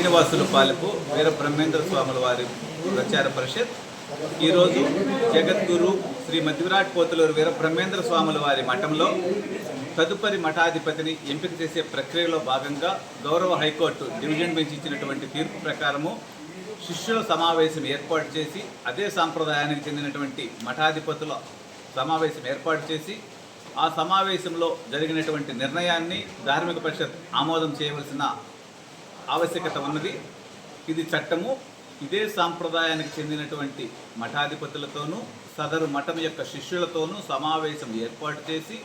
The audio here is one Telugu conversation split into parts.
శ్రీనివాసుల పాలెపు వీర బ్రహ్మేంద్ర స్వాముల వారి ప్రచార పరిషత్. ఈరోజు జగద్గురు శ్రీ మధ్యవిరాట్ పోతులూరు వీర బ్రహ్మేంద్ర స్వాముల వారి మఠంలో తదుపరి మఠాధిపతిని ఎంపిక చేసే ప్రక్రియలో భాగంగా గౌరవ హైకోర్టు డివిజన్ బెంచ్ ఇచ్చినటువంటి తీర్పు ప్రకారము శిష్యుల సమావేశం ఏర్పాటు చేసి అదే సాంప్రదాయానికి చెందినటువంటి మఠాధిపతుల సమావేశం ఏర్పాటు చేసి ఆ సమావేశంలో జరిగినటువంటి నిర్ణయాన్ని ధార్మిక పరిషత్ ఆమోదం చేయవలసిన ఆవశ్యకత ఉన్నది. ఇది చట్టము. ఇదే సాంప్రదాయానికి చెందినటువంటి మఠాధిపతులతోనూ సదరు మఠం యొక్క శిష్యులతోనూ సమావేశం ఏర్పాటు చేసి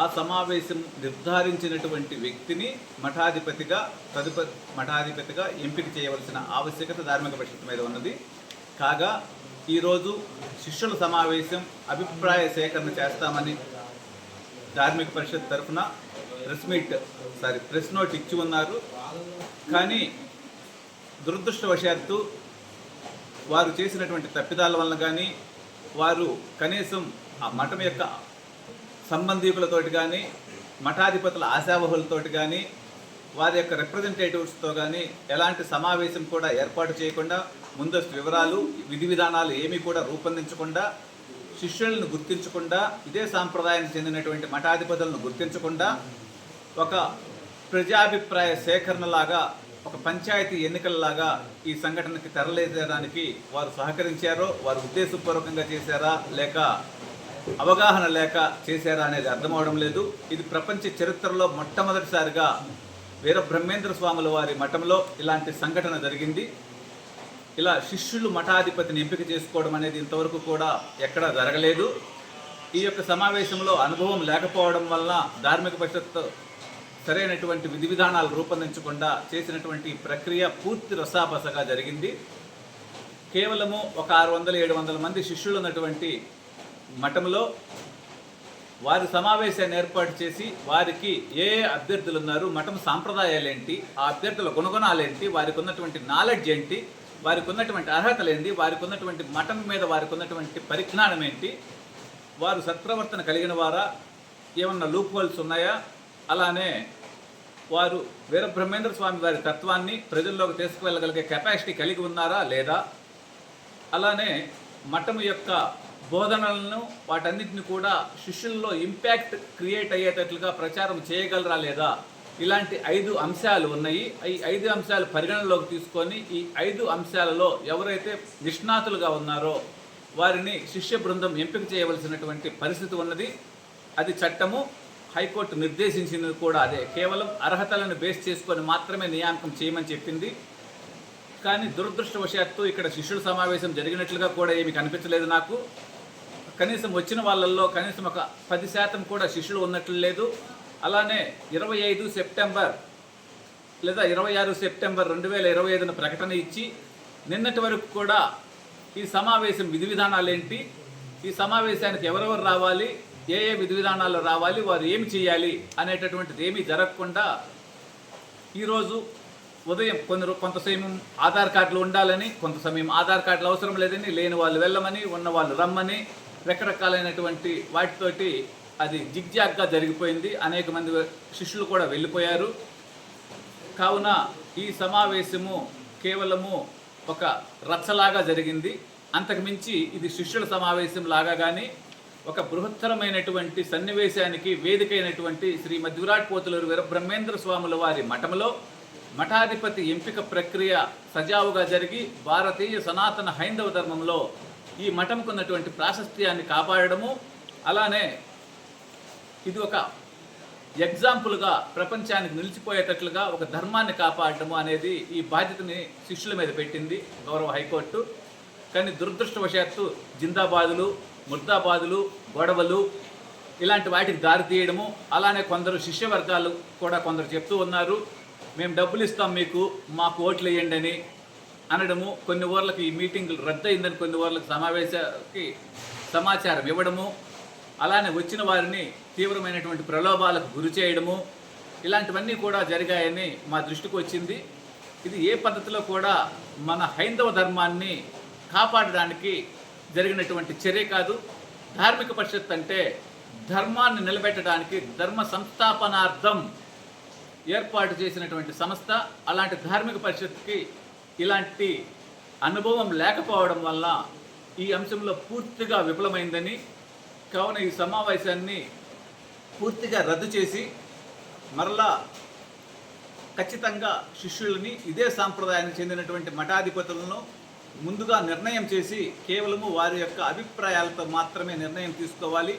ఆ సమావేశం నిర్ధారించినటువంటి వ్యక్తిని మఠాధిపతిగా తదుపరి మఠాధిపతిగా ఎంపిక చేయవలసిన ఆవశ్యకత ధార్మిక పరిషత్ మీద ఉన్నది. కాగా ఈరోజు శిష్యుల సమావేశం అభిప్రాయ సేకరణ చేస్తామని ధార్మిక పరిషత్ తరఫున press meet sorry press note ఇచ్చి ఉన్నారు. కానీ దురదృష్టవశాత్తు వారు చేసినటువంటి తప్పిదాల వలన కానీ వారు కనీసం ఆ మఠం యొక్క సంబంధీకులతోటి కానీ మఠాధిపతుల ఆశావహులతోటి కానీ వారి యొక్క రిప్రజెంటేటివ్స్తో కానీ ఎలాంటి సమావేశం కూడా ఏర్పాటు చేయకుండా ముందస్తు వివరాలు విధి విధానాలు ఏమీ కూడా రూపొందించకుండా శిష్యులను గుర్తించకుండా ఇదే సాంప్రదాయానికి చెందినటువంటి మఠాధిపతులను గుర్తించకుండా ఒక ప్రజాభిప్రాయ సేకరణలాగా ఒక పంచాయతీ ఎన్నికలలాగా ఈ సంఘటనకి తెరలేదడానికి వారు సహకరించారో వారు ఉద్దేశపూర్వకంగా చేశారా లేక అవగాహన లేక చేశారా అనేది అర్థమవడం లేదు. ఇది ప్రపంచ చరిత్రలో మొట్టమొదటిసారిగా వీర బ్రహ్మేంద్ర స్వాముల వారి మఠంలో ఇలాంటి సంఘటన జరిగింది. ఇలా శిష్యులు మఠాధిపతిని ఎంపిక చేసుకోవడం అనేది ఇంతవరకు కూడా ఎక్కడా జరగలేదు. ఈ యొక్క సమావేశంలో అనుభవం లేకపోవడం వలన ధార్మిక పరిషత్ సరైనటువంటి విధి విధానాలు రూపొందించకుండా చేసినటువంటి ప్రక్రియ పూర్తి రసాబసగా జరిగింది. కేవలము ఒక ఆరు వందల ఏడు వందల మంది శిష్యులు ఉన్నటువంటి మఠంలో వారి సమావేశాన్ని ఏర్పాటు చేసి వారికి ఏ ఏ అభ్యర్థులు ఉన్నారు మఠం సాంప్రదాయాలు ఏంటి ఆ అభ్యర్థుల గుణగుణాలు వారికి ఉన్నటువంటి నాలెడ్జ్ ఏంటి వారికి ఉన్నటువంటి అర్హతలు ఏంటి వారికి ఉన్నటువంటి మఠం మీద వారికి ఉన్నటువంటి పరిజ్ఞానం ఏంటి వారు సత్ప్రవర్తన కలిగిన వారా ఏమన్నా లూప్ హోల్స్ ఉన్నాయా? అలానే వారు వీర బ్రహ్మేంద్ర స్వామి వారి తత్వాన్ని ప్రజల్లోకి తీసుకువెళ్ళగలిగే కెపాసిటీ కలిగి ఉన్నారా లేదా? అలానే మఠం యొక్క బోధనలను వాటన్నిటిని కూడా శిష్యుల్లో ఇంపాక్ట్ క్రియేట్ అయ్యేటట్లుగా ప్రచారం చేయగలరా లేదా? ఇలాంటి ఐదు అంశాలు ఉన్నాయి. ఈ ఐదు అంశాలు పరిగణనలోకి తీసుకొని ఈ ఐదు అంశాలలో ఎవరైతే నిష్ణాతులుగా ఉన్నారో వారిని శిష్య బృందం ఎంపిక చేయవలసినటువంటి పరిస్థితి ఉన్నది. అది చట్టము హైకోర్టు నిర్దేశించింది కూడా అదే. కేవలం అర్హతలను బేస్ చేసుకొని మాత్రమే నియామకం చేయమని చెప్పింది. కానీ దురదృష్టవశాత్తు ఇక్కడ శిష్యుల సమావేశం జరిగినట్లుగా కూడా ఏమి కనిపించలేదు నాకు. కనీసం వచ్చిన వాళ్ళల్లో కనీసం ఒక పది శాతం కూడా శిష్యులు ఉన్నట్లు లేదు. అలానే ఇరవై ఐదు సెప్టెంబర్ లేదా ఇరవై ఆరు సెప్టెంబర్ రెండు వేల ఇరవై ఐదున ప్రకటన ఇచ్చి నిన్నటి వరకు కూడా ఈ సమావేశం విధి విధానాలు ఏంటి ఈ సమావేశానికి ఎవరెవరు రావాలి? ఏ ఏ విధి విధానాలు రావాలి వారు ఏమి చేయాలి అనేటటువంటిది ఏమీ జరగకుండా ఈరోజు ఉదయం కొందరు కొంత సమయం ఆధార్ కార్డులు ఉండాలని కొంత సమయం ఆధార్ కార్డులు అవసరం లేదని లేని వాళ్ళు వెళ్ళమని ఉన్న వాళ్ళు రమ్మని రకరకాలైనటువంటి వాటితోటి అది జిగ్జాగ్గా జరిగిపోయింది. అనేక మంది శిష్యులు కూడా వెళ్ళిపోయారు. కావున ఈ సమావేశము కేవలము ఒక రచ్చలాగా జరిగింది. అంతకుమించి ఇది శిష్యుల సమావేశం లాగా కానీ ఒక బృహత్తరమైనటువంటి సన్నివేశానికి వేదికైనటువంటి శ్రీ మధ్విరాట్ పోతులూరు వీరబ్రహ్మేంద్ర స్వాముల వారి మఠంలో మఠాధిపతి ఎంపిక ప్రక్రియ సజావుగా జరిగి భారతీయ సనాతన హైందవ ధర్మంలో ఈ మఠంకు ఉన్నటువంటి ప్రాశస్త్యాన్ని కాపాడడము అలానే ఇది ఒక ఎగ్జాంపుల్గా ప్రపంచానికి నిలిచిపోయేటట్లుగా ఒక ధర్మాన్ని కాపాడటము అనేది ఈ బాధ్యతని శిష్యుల మీద పెట్టింది గౌరవ హైకోర్టు. కానీ దురదృష్టవశాత్తు జిందాబాదులు ముర్దాబాదులు గొడవలు ఇలాంటి వాటికి దారి తీయడము అలానే కొందరు శిష్య వర్గాలు కూడా కొందరు చెప్తూ ఉన్నారు. మేము డబ్బులు ఇస్తాం మీకు మాకు ఓట్లు వేయండి అని అనడము కొన్ని ఊర్లకు ఈ మీటింగులు రద్దయిందని కొన్ని ఊర్లకు సమావేశానికి సమాచారం ఇవ్వడము అలానే వచ్చిన వారిని తీవ్రమైనటువంటి ప్రలోభాలకు గురి చేయడము ఇలాంటివన్నీ కూడా జరిగాయని మా దృష్టికి వచ్చింది. ఇది ఏ పద్ధతిలో కూడా మన హైందవ ధర్మాన్ని కాపాడడానికి జరిగినటువంటి చర్య కాదు. ధార్మిక పరిషత్ అంటే ధర్మాన్ని నిలబెట్టడానికి ధర్మ సంస్థాపనార్థం ఏర్పాటు చేసినటువంటి సంస్థ. అలాంటి ధార్మిక పరిషత్కి ఇలాంటి అనుభవం లేకపోవడం వల్ల ఈ అంశంలో పూర్తిగా విఫలమైందని కావున ఈ సమావేశాన్ని పూర్తిగా రద్దు చేసి మరలా ఖచ్చితంగా శిష్యులని ఇదే సాంప్రదాయానికి చెందినటువంటి మఠాధిపతులను ముందుగా నిర్ణయం చేసి కేవలము వారి యొక్క అభిప్రాయాలతో మాత్రమే నిర్ణయం తీసుకోవాలి.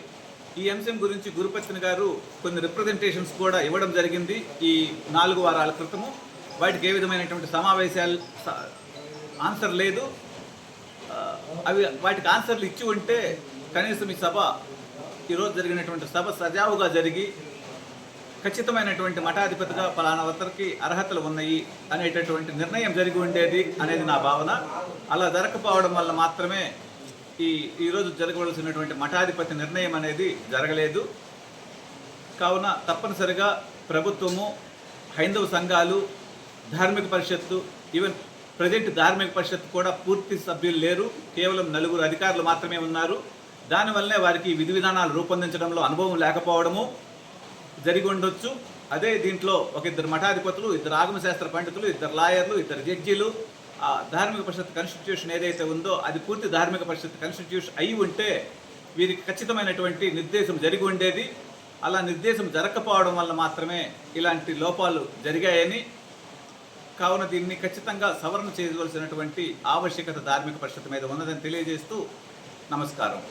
ఈ అంశం గురించి గురుపత్ని గారు కొన్ని రిప్రజెంటేషన్స్ కూడా ఇవ్వడం జరిగింది ఈ నాలుగు వారాల క్రితము. వాటికి ఏ విధమైనటువంటి సమావేశాలు ఆన్సర్ లేదు. అవి వాటికి ఆన్సర్లు ఇచ్చి ఉంటే కనీసం ఈ సభ ఈరోజు జరిగినటువంటి సభ సజావుగా జరిగి ఖచ్చితమైనటువంటి మఠాధిపతిగా ఫలానా ఒక్కరికి అర్హతలు ఉన్నాయి అనేటటువంటి నిర్ణయం జరిగి ఉండేది అనేది నా భావన. అలా జరగకపోవడం వల్ల మాత్రమే ఈ ఈరోజు జరగవలసినటువంటి మఠాధిపతి నిర్ణయం అనేది జరగలేదు. కావున తప్పనిసరిగా ప్రభుత్వము హైందవ సంఘాలు ధార్మిక పరిషత్తు ఈవెన్ ప్రజెంట్ ధార్మిక పరిషత్ కూడా పూర్తి సభ్యులు లేరు. కేవలం నలుగురు అధికారులు మాత్రమే ఉన్నారు. దానివల్లనే వారికి విధి విధానాలు రూపొందించడంలో అనుభవం లేకపోవడము జరిగి ఉండొచ్చు అదే దీంట్లో ఒక ఇద్దరు మఠాధిపతులు ఇద్దరు ఆగమశాస్త్ర పండితులు ఇద్దరు లాయర్లు ఇద్దరు జడ్జీలు. ఆ ధార్మిక పరిషత్ కాన్స్టిట్యూషన్ ఏదైతే ఉందో అది పూర్తి ధార్మిక పరిషత్ కాన్స్టిట్యూషన్ అయి ఉంటే వీరికి ఖచ్చితమైనటువంటి నిర్దేశం జరిగి ఉండేది. అలా నిర్దేశం జరగకపోవడం వల్ల మాత్రమే ఇలాంటి లోపాలు జరిగాయని. కావున దీన్ని ఖచ్చితంగా సవరణ చేయవలసినటువంటి ఆవశ్యకత ధార్మిక పరిషత్ మీద ఉన్నదని తెలియజేస్తూ నమస్కారం.